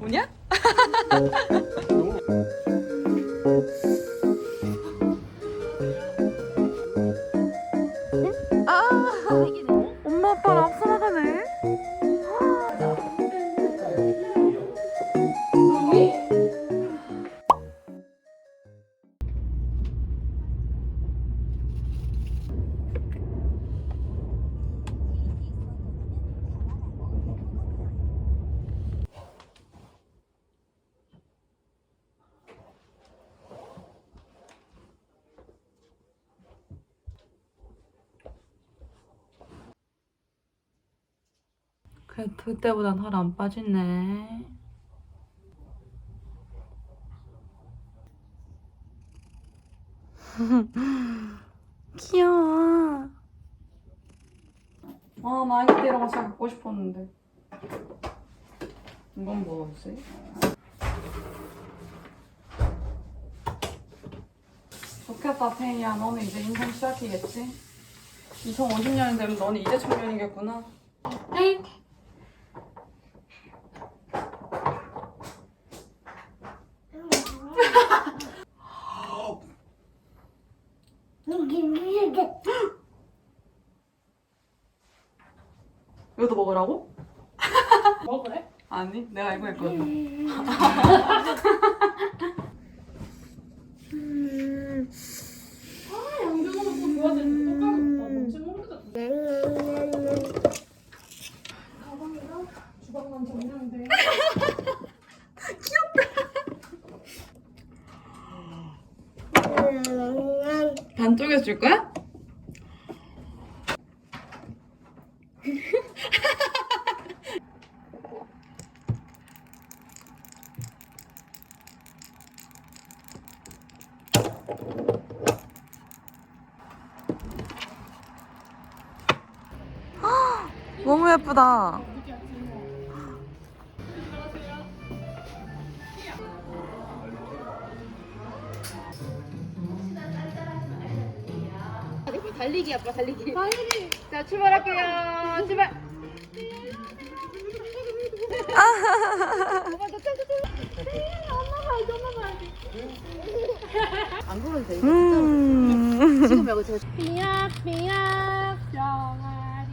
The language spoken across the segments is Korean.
우냐? 그래 그때보단 살 안 빠지네. 귀여워. 아, 나 이때 이런 거 진짜 갖고 싶었는데. 이건 뭐지? 좋겠다, 태희야. 너는 이제 인생 시작이겠지? 2050년이 되면 너는 이제 청년이겠구나. 네. 이것도 먹으라고? 먹으래? 아니, 내가 이거 했거든. 아 양준호는 또 좋아지는데 또 까먹었다 먹지 모르겠다 가방이랑 주방만 정리하면 돼 반 쪼개줄 거야? 너무 예쁘다. 달리기 아빠 달리기. 달리기. 자 출발할게요. 출발. 엄마 너 짱짱 엄마 봐야지 엄마 봐야지. 음. 지금 말고 병아리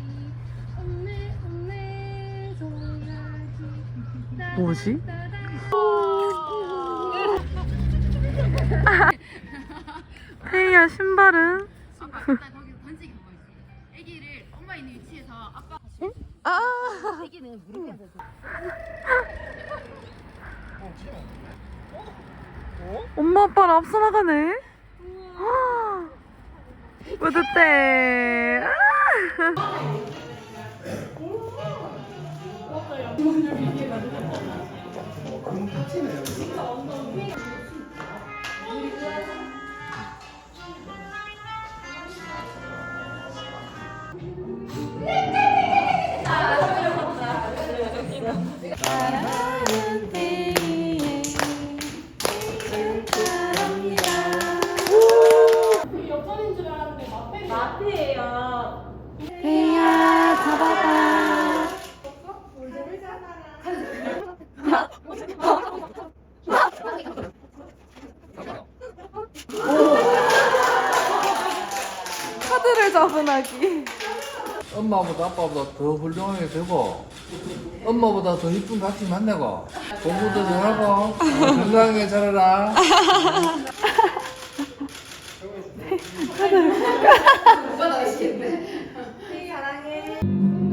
송아지. 뭐지? 태희야 신발은? 아빠 일단 거기 뭐가 있어? 아기를 엄마 있는 위치에서 아빠 아. 아기는 무릎에 앉아서 엄마 아빠랑 앞서 나가네. 뿌듯해. 아. 뻔하기. 엄마보다 아빠보다 더 훌륭하게 되고 엄마보다 더 이쁜 같이 만나고 공부도 잘하고 어, 건강하게 자라라. 오빠 나시겠네. 사랑해.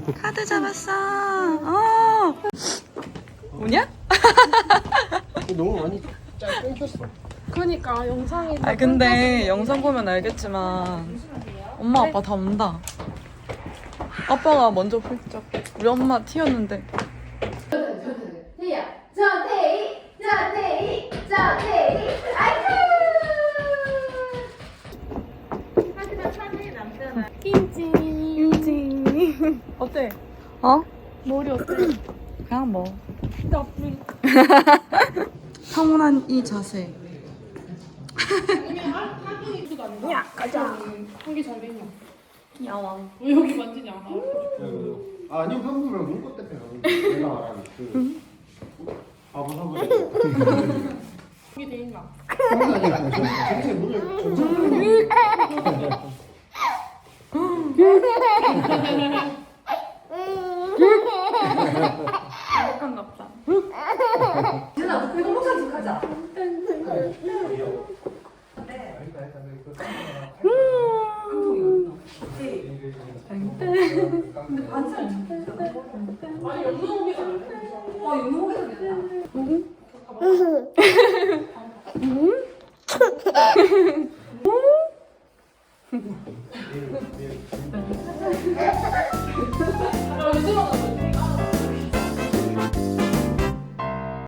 카드 잡았어. 어. 우냐? 너무 많이 짤 끊겼어. 그러니까 영상이 아 근데 영상 보면 알겠지만 엄마 아빠 다 온다. 아빠가 먼저 훌쩍. 우리 엄마 튀었는데. 저태희 저태희 저태희 아이쿠 유지. 어때? 어? 머리 어때? 그냥 뭐. 나쁜 평온한 이 자세. 야 가자 한개 잘 되냐 귀여워. 왜 여기 만지냐 아, 아니면 한국이랑 눈꽃 대표 내가 말하는 그 바보 사고. 이게 돼 있나 아니 아니 전체 문을 행복한가 보다. 유나 우리 행복한 척 하자. 네. 깡통이 어딨나? 네. 근데 반찬을 찾고 아니 영농고기가 와 영농고기가 됐다. 음?